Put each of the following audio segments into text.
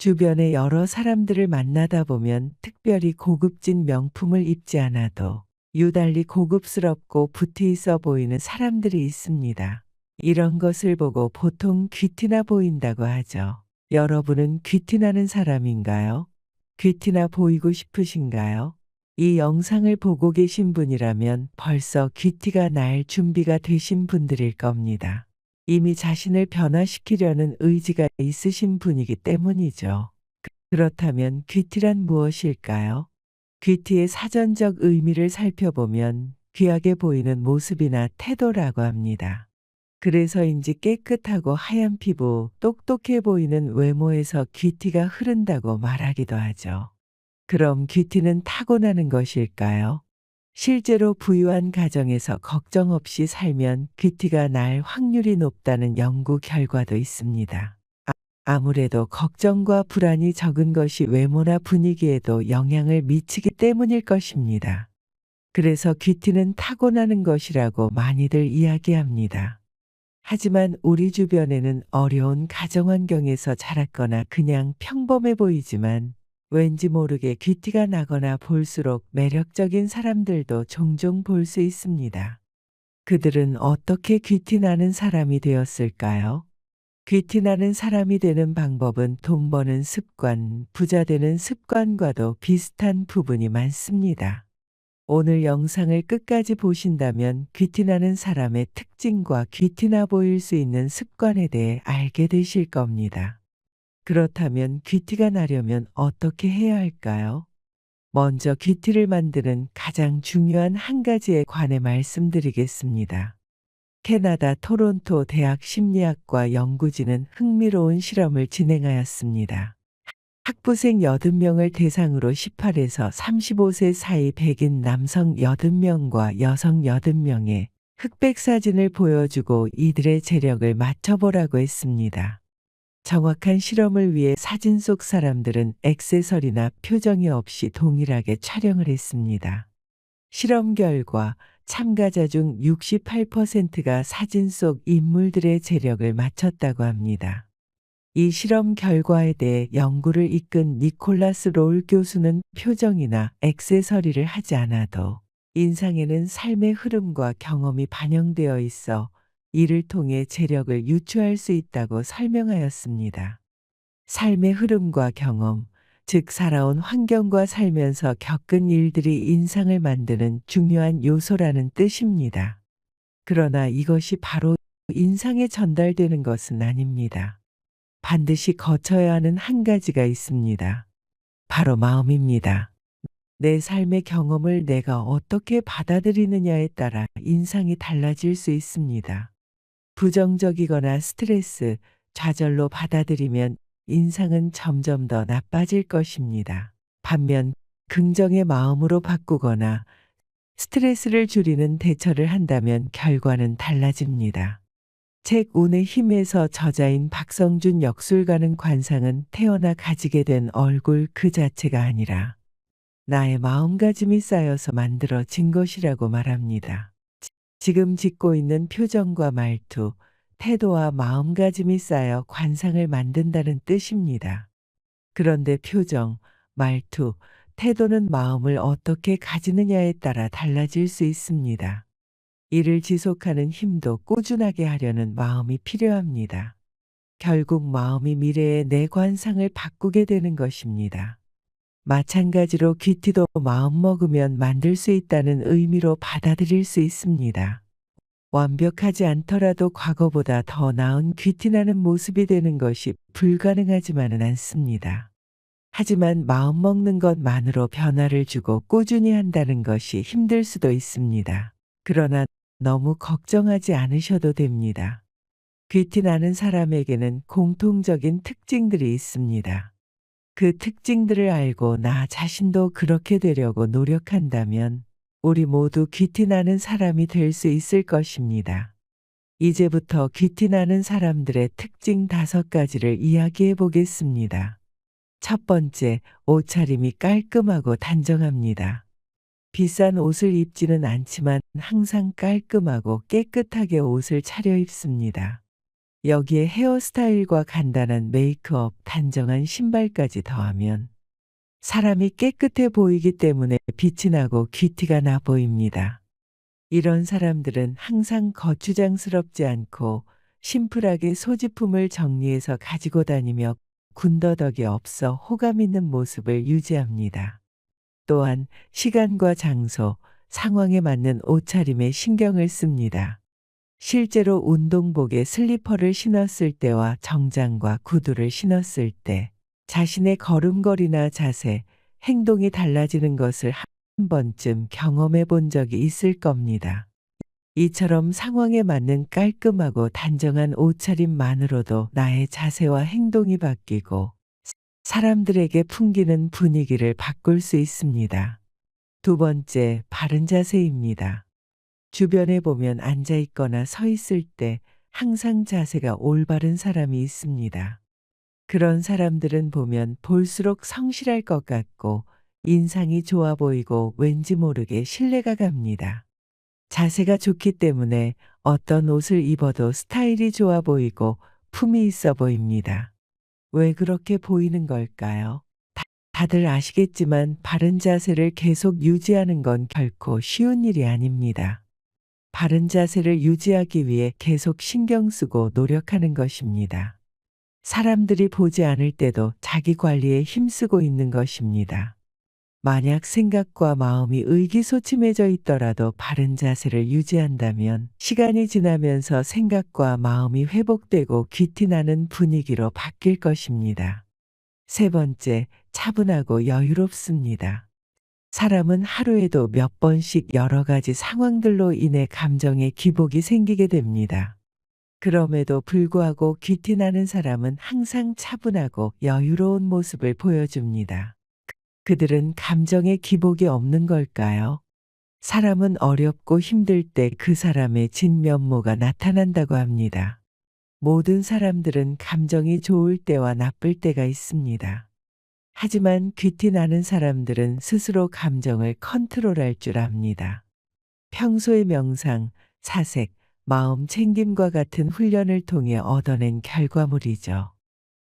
주변의 여러 사람들을 만나다 보면 특별히 고급진 명품을 입지 않아도 유달리 고급스럽고 부티 있어 보이는 사람들이 있습니다. 이런 것을 보고 보통 귀티나 보인다고 하죠. 여러분은 귀티나는 사람인가요? 귀티나 보이고 싶으신가요? 이 영상을 보고 계신 분이라면 벌써 귀티가 날 준비가 되신 분들일 겁니다. 이미 자신을 변화시키려는 의지가 있으신 분이기 때문이죠. 그렇다면 귀티란 무엇일까요? 귀티의 사전적 의미를 살펴보면 귀하게 보이는 모습이나 태도라고 합니다. 그래서인지 깨끗하고 하얀 피부, 똑똑해 보이는 외모에서 귀티가 흐른다고 말하기도 하죠. 그럼 귀티는 타고나는 것일까요? 실제로 부유한 가정에서 걱정 없이 살면 귀티가 날 확률이 높다는 연구 결과도 있습니다. 아, 아무래도 걱정과 불안이 적은 것이 외모나 분위기에도 영향을 미치기 때문일 것입니다. 그래서 귀티는 타고나는 것이라고 많이들 이야기합니다. 하지만 우리 주변에는 어려운 가정 환경에서 자랐거나 그냥 평범해 보이지만 왠지 모르게 귀티가 나거나 볼수록 매력적인 사람들도 종종 볼 수 있습니다. 그들은 어떻게 귀티 나는 사람이 되었을까요? 귀티 나는 사람이 되는 방법은 돈 버는 습관, 부자 되는 습관과도 비슷한 부분이 많습니다. 오늘 영상을 끝까지 보신다면 귀티나는 사람의 특징과 귀티나 보일 수 있는 습관에 대해 알게 되실 겁니다. 그렇다면 귀티가 나려면 어떻게 해야 할까요? 먼저 귀티를 만드는 가장 중요한 한 가지에 관해 말씀드리겠습니다. 캐나다 토론토 대학 심리학과 연구진은 흥미로운 실험을 진행하였습니다. 학부생 80명을 대상으로 18에서 35세 사이 백인 남성 80명과 여성 80명의 흑백 사진을 보여주고 이들의 재력을 맞춰보라고 했습니다. 정확한 실험을 위해 사진 속 사람들은 액세서리나 표정이 없이 동일하게 촬영을 했습니다. 실험 결과 참가자 중 68%가 사진 속 인물들의 재력을 맞췄다고 합니다. 이 실험 결과에 대해 연구를 이끈 니콜라스 롤 교수는 표정이나 액세서리를 하지 않아도 인상에는 삶의 흐름과 경험이 반영되어 있어 이를 통해 재력을 유추할 수 있다고 설명하였습니다. 삶의 흐름과 경험, 즉 살아온 환경과 살면서 겪은 일들이 인상을 만드는 중요한 요소라는 뜻입니다. 그러나 이것이 바로 인상에 전달되는 것은 아닙니다. 반드시 거쳐야 하는 한 가지가 있습니다. 바로 마음입니다. 내 삶의 경험을 내가 어떻게 받아들이느냐에 따라 인상이 달라질 수 있습니다. 부정적이거나 스트레스, 좌절로 받아들이면 인상은 점점 더 나빠질 것입니다. 반면 긍정의 마음으로 바꾸거나 스트레스를 줄이는 대처를 한다면 결과는 달라집니다. 책 운의 힘에서 저자인 박성준 역술가는 관상은 태어나 가지게 된 얼굴 그 자체가 아니라 나의 마음가짐이 쌓여서 만들어진 것이라고 말합니다. 지금 짓고 있는 표정과 말투, 태도와 마음가짐이 쌓여 관상을 만든다는 뜻입니다. 그런데 표정, 말투, 태도는 마음을 어떻게 가지느냐에 따라 달라질 수 있습니다. 이를 지속하는 힘도 꾸준하게 하려는 마음이 필요합니다. 결국 마음이 미래의 내 관상을 바꾸게 되는 것입니다. 마찬가지로 귀티도 마음 먹으면 만들 수 있다는 의미로 받아들일 수 있습니다. 완벽하지 않더라도 과거보다 더 나은 귀티나는 모습이 되는 것이 불가능하지만은 않습니다. 하지만 마음 먹는 것만으로 변화를 주고 꾸준히 한다는 것이 힘들 수도 있습니다. 그러나 너무 걱정하지 않으셔도 됩니다. 귀티나는 사람에게는 공통적인 특징들이 있습니다. 그 특징들을 알고 나 자신도 그렇게 되려고 노력한다면 우리 모두 귀티나는 사람이 될 수 있을 것입니다. 이제부터 귀티나는 사람들의 특징 다섯 가지를 이야기해 보겠습니다. 첫 번째, 옷차림이 깔끔하고 단정합니다. 비싼 옷을 입지는 않지만 항상 깔끔하고 깨끗하게 옷을 차려 입습니다. 여기에 헤어스타일과 간단한 메이크업, 단정한 신발까지 더하면 사람이 깨끗해 보이기 때문에 빛이 나고 귀티가 나 보입니다. 이런 사람들은 항상 거추장스럽지 않고 심플하게 소지품을 정리해서 가지고 다니며 군더더기 없어 호감 있는 모습을 유지합니다. 또한 시간과 장소, 상황에 맞는 옷차림에 신경을 씁니다. 실제로 운동복에 슬리퍼를 신었을 때와 정장과 구두를 신었을 때 자신의 걸음걸이나 자세, 행동이 달라지는 것을 한 번쯤 경험해 본 적이 있을 겁니다. 이처럼 상황에 맞는 깔끔하고 단정한 옷차림만으로도 나의 자세와 행동이 바뀌고 사람들에게 풍기는 분위기를 바꿀 수 있습니다. 두 번째, 바른 자세입니다. 주변에 보면 앉아 있거나 서 있을 때 항상 자세가 올바른 사람이 있습니다. 그런 사람들은 보면 볼수록 성실할 것 같고 인상이 좋아 보이고 왠지 모르게 신뢰가 갑니다. 자세가 좋기 때문에 어떤 옷을 입어도 스타일이 좋아 보이고 품이 있어 보입니다. 왜 그렇게 보이는 걸까요? 다, 다들 아시겠지만 바른 자세를 계속 유지하는 건 결코 쉬운 일이 아닙니다. 바른 자세를 유지하기 위해 계속 신경 쓰고 노력하는 것입니다. 사람들이 보지 않을 때도 자기 관리에 힘쓰고 있는 것입니다. 만약 생각과 마음이 의기소침해져 있더라도 바른 자세를 유지한다면 시간이 지나면서 생각과 마음이 회복되고 귀티나는 분위기로 바뀔 것입니다. 세 번째, 차분하고 여유롭습니다. 사람은 하루에도 몇 번씩 여러 가지 상황들로 인해 감정의 기복이 생기게 됩니다. 그럼에도 불구하고 귀티나는 사람은 항상 차분하고 여유로운 모습을 보여줍니다. 그들은 감정의 기복이 없는 걸까요? 사람은 어렵고 힘들 때 그 사람의 진면모가 나타난다고 합니다. 모든 사람들은 감정이 좋을 때와 나쁠 때가 있습니다. 하지만 귀티 나는 사람들은 스스로 감정을 컨트롤할 줄 압니다. 평소의 명상, 사색, 마음 챙김과 같은 훈련을 통해 얻어낸 결과물이죠.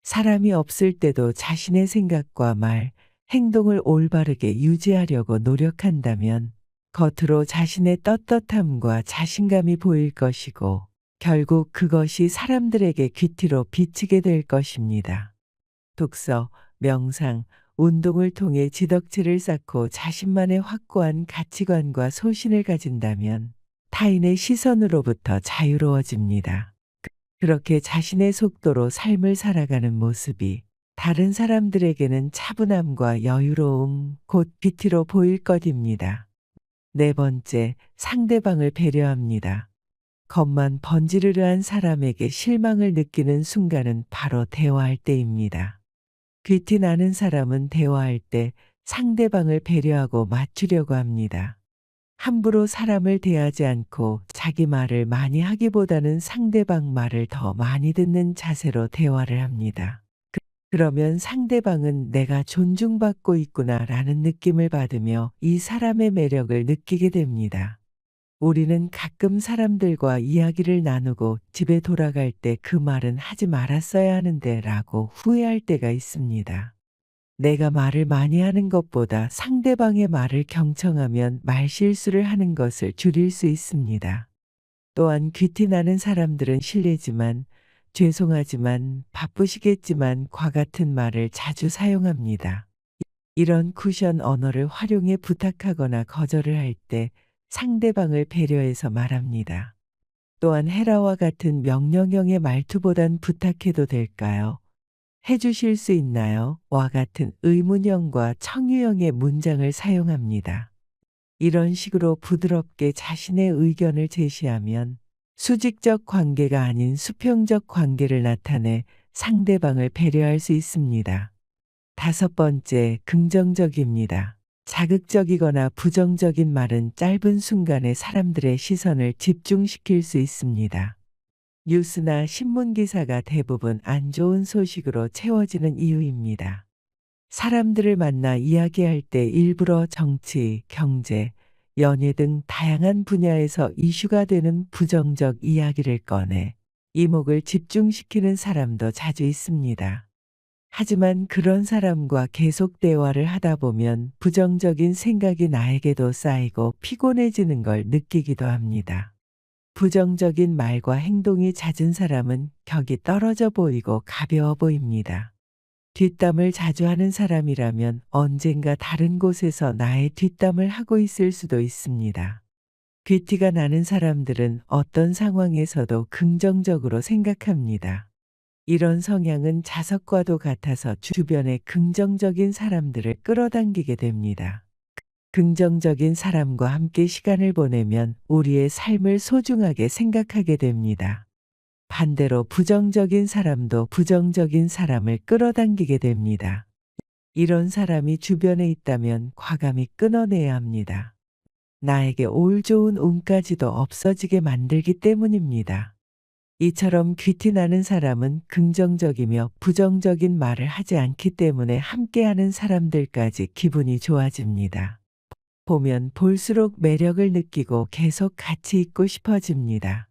사람이 없을 때도 자신의 생각과 말, 행동을 올바르게 유지하려고 노력한다면 겉으로 자신의 떳떳함과 자신감이 보일 것이고 결국 그것이 사람들에게 귀티로 비치게 될 것입니다. 독서, 명상, 운동을 통해 지덕체를 쌓고 자신만의 확고한 가치관과 소신을 가진다면 타인의 시선으로부터 자유로워집니다. 그렇게 자신의 속도로 삶을 살아가는 모습이 다른 사람들에게는 차분함과 여유로움, 곧 비티로 보일 것입니다. 네 번째, 상대방을 배려합니다. 겉만 번지르르한 사람에게 실망을 느끼는 순간은 바로 대화할 때입니다. 귀티 나는 사람은 대화할 때 상대방을 배려하고 맞추려고 합니다. 함부로 사람을 대하지 않고 자기 말을 많이 하기보다는 상대방 말을 더 많이 듣는 자세로 대화를 합니다. 그러면 상대방은 내가 존중받고 있구나 라는 느낌을 받으며 이 사람의 매력을 느끼게 됩니다. 우리는 가끔 사람들과 이야기를 나누고 집에 돌아갈 때 그 말은 하지 말았어야 하는데 라고 후회할 때가 있습니다. 내가 말을 많이 하는 것보다 상대방의 말을 경청하면 말 실수를 하는 것을 줄일 수 있습니다. 또한 귀티나는 사람들은 실례지만 죄송하지만 바쁘시겠지만 과 같은 말을 자주 사용합니다. 이런 쿠션 언어를 활용해 부탁하거나 거절을 할때 상대방을 배려해서 말합니다. 또한 헤라와 같은 명령형의 말투보단 부탁해도 될까요? 해주실 수 있나요? 와 같은 의문형과 청유형의 문장을 사용합니다. 이런 식으로 부드럽게 자신의 의견을 제시하면 수직적 관계가 아닌 수평적 관계를 나타내 상대방을 배려할 수 있습니다. 다섯 번째, 긍정적입니다. 자극적이거나 부정적인 말은 짧은 순간에 사람들의 시선을 집중시킬 수 있습니다. 뉴스나 신문 기사가 대부분 안 좋은 소식으로 채워지는 이유입니다. 사람들을 만나 이야기할 때 일부러 정치, 경제, 연예 등 다양한 분야에서 이슈가 되는 부정적 이야기를 꺼내 이목을 집중시키는 사람도 자주 있습니다. 하지만 그런 사람과 계속 대화를 하다 보면 부정적인 생각이 나에게도 쌓이고 피곤해지는 걸 느끼기도 합니다. 부정적인 말과 행동이 잦은 사람은 격이 떨어져 보이고 가벼워 보입니다. 뒷담을 자주 하는 사람이라면 언젠가 다른 곳에서 나의 뒷담을 하고 있을 수도 있습니다. 귀티가 나는 사람들은 어떤 상황에서도 긍정적으로 생각합니다. 이런 성향은 자석과도 같아서 주변에 긍정적인 사람들을 끌어당기게 됩니다. 긍정적인 사람과 함께 시간을 보내면 우리의 삶을 소중하게 생각하게 됩니다. 반대로 부정적인 사람도 부정적인 사람을 끌어당기게 됩니다. 이런 사람이 주변에 있다면 과감히 끊어내야 합니다. 나에게 올 좋은 운까지도 없어지게 만들기 때문입니다. 이처럼 귀티나는 사람은 긍정적이며 부정적인 말을 하지 않기 때문에 함께하는 사람들까지 기분이 좋아집니다. 보면 볼수록 매력을 느끼고 계속 같이 있고 싶어집니다.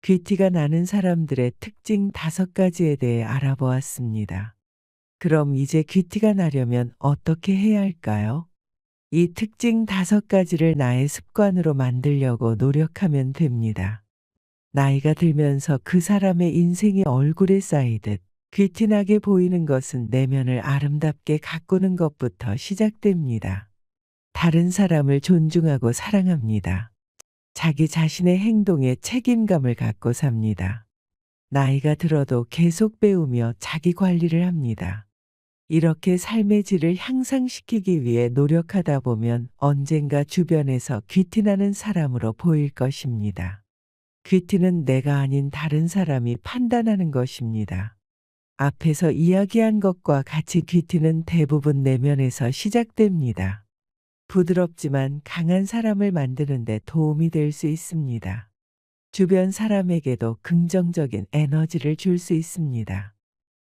귀티가 나는 사람들의 특징 다섯 가지에 대해 알아보았습니다. 그럼 이제 귀티가 나려면 어떻게 해야 할까요? 이 특징 다섯 가지를 나의 습관으로 만들려고 노력하면 됩니다. 나이가 들면서 그 사람의 인생이 얼굴에 쌓이듯 귀티나게 보이는 것은 내면을 아름답게 가꾸는 것부터 시작됩니다. 다른 사람을 존중하고 사랑합니다. 자기 자신의 행동에 책임감을 갖고 삽니다. 나이가 들어도 계속 배우며 자기 관리를 합니다. 이렇게 삶의 질을 향상시키기 위해 노력하다 보면 언젠가 주변에서 귀티나는 사람으로 보일 것입니다. 귀티는 내가 아닌 다른 사람이 판단하는 것입니다. 앞에서 이야기한 것과 같이 귀티는 대부분 내면에서 시작됩니다. 부드럽지만 강한 사람을 만드는 데 도움이 될 수 있습니다. 주변 사람에게도 긍정적인 에너지를 줄 수 있습니다.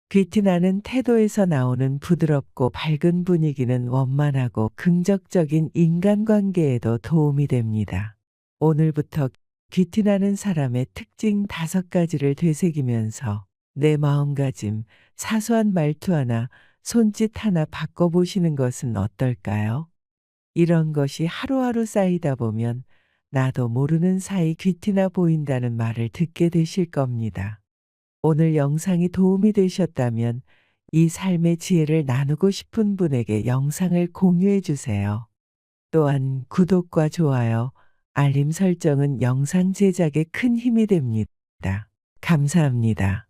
귀티나는 태도에서 나오는 부드럽고 밝은 분위기는 원만하고 긍정적인 인간관계에도 도움이 됩니다. 오늘부터 귀티나는 사람의 특징 다섯 가지를 되새기면서 내 마음가짐, 사소한 말투 하나, 손짓 하나 바꿔보시는 것은 어떨까요? 이런 것이 하루하루 쌓이다 보면 나도 모르는 사이 귀티나 보인다는 말을 듣게 되실 겁니다. 오늘 영상이 도움이 되셨다면 이 삶의 지혜를 나누고 싶은 분에게 영상을 공유해 주세요. 또한 구독과 좋아요, 알림 설정은 영상 제작에 큰 힘이 됩니다. 감사합니다.